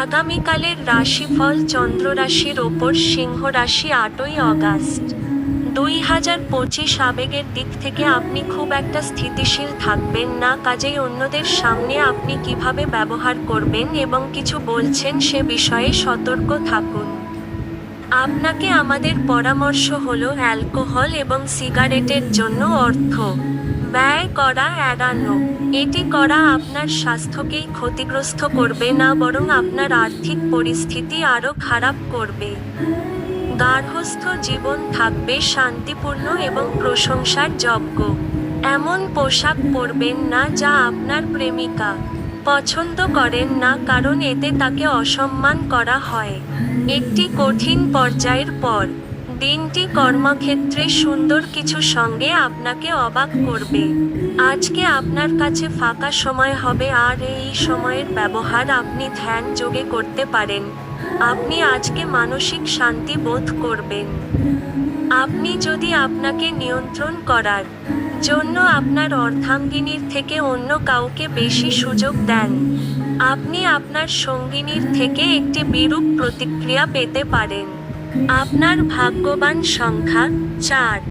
আগামীকালের রাশিফল চন্দ্র রাশির ওপর সিংহ রাশি আটই অগাস্ট। দুই হাজার পঁচিশ আবেগের দিক থেকে আপনি খুব একটা স্থিতিশীল থাকবেন না, কাজেই অন্যদের সামনে আপনি কীভাবে ব্যবহার করবেন এবং কিছু বলছেন সে বিষয়ে সতর্ক থাকুন। আপনাকে আমাদের পরামর্শ হলো অ্যালকোহল এবং সিগারেটের জন্য অর্থ। ব্যয় করা এড়ানো। এটি করা আপনার স্বাস্থ্যকেই ক্ষতিগ্রস্ত করবে না, বরং আপনার আর্থিক পরিস্থিতি আরও খারাপ করবে। গার্হস্থ্য জীবন থাকবে শান্তিপূর্ণ এবং প্রশংসার যোগ্য এমন পোশাক পরবেন না যা আপনার প্রেমিকা পছন্দ করেন না, কারণ এতে তাকে অসম্মান করা হয়। একটি কঠিন পর্যায়ের পর দিনটি কর্মক্ষেত্রে সুন্দর কিছু সঙ্গে আপনাকে অবাক করবে। আজকে আপনার কাছে ফাঁকা সময় হবে আর এই সময়ের ব্যবহার আপনি ধ্যান যোগে করতে পারেন। আপনি আজকে মানসিক শান্তি বোধ করবেন। আপনি যদি আপনাকে নিয়ন্ত্রণ করার জন্য আপনার অর্ধাঙ্গিনীর থেকে অন্য কাউকে বেশি সুযোগ দেন, আপনি আপনার সঙ্গিনীর থেকে একটি বিরূপ প্রতিক্রিয়া পেতে পারেন। আপনার ভাগ্যবান সংখ্যা চার।